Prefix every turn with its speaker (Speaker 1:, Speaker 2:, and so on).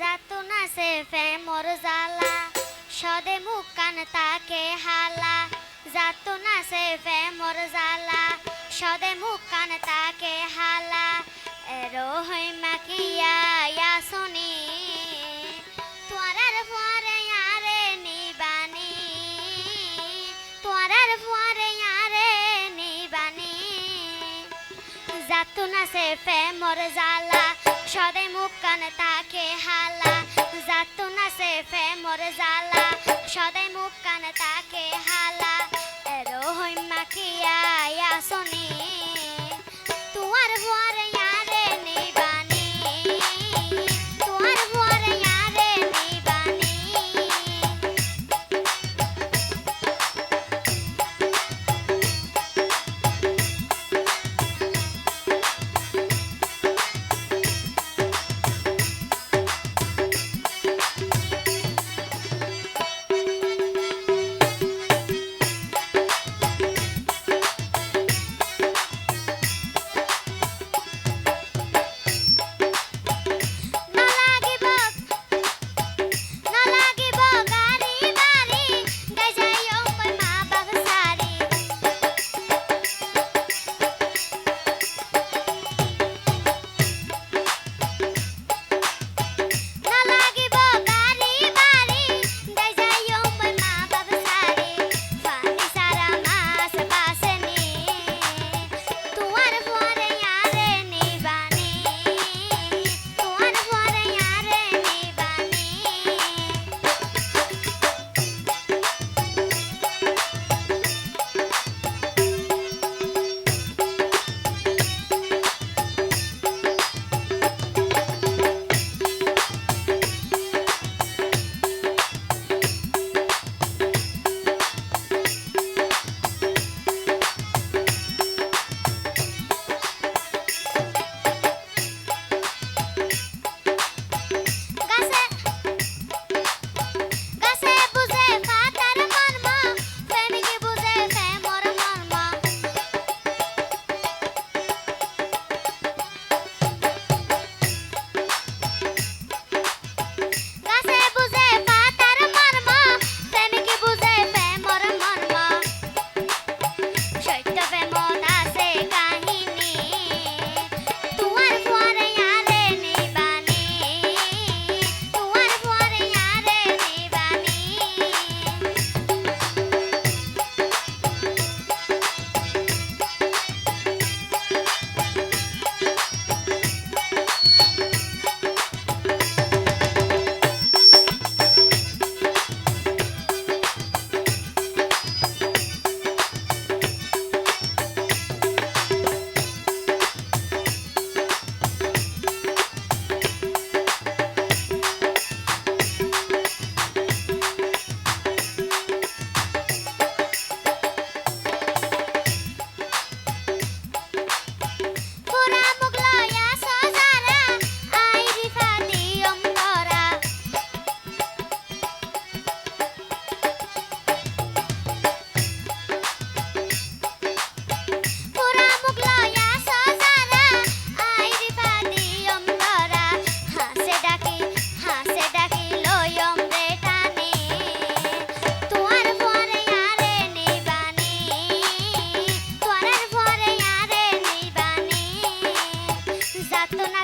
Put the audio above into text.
Speaker 1: যাতো না সে ফে মোর জালা সদে মুখ কান তাকে হালা। যাতো না সে ফে মোর জালা সদে মুখ কান তাকে হালা। এরো হই মাকিয়া ইয়া শুনি তোয়ারার ফুয়ারে ইয়ারে নিবানি। তোয়ারার ফুয়ারে ইয়ারে নিবানি। যাতো না সে ফে মোর জালা সদে মুখ কান তাকে হালা, যাতো না সে ফে মোর জালা সদাই মুখ কান তাকে হালা যাত না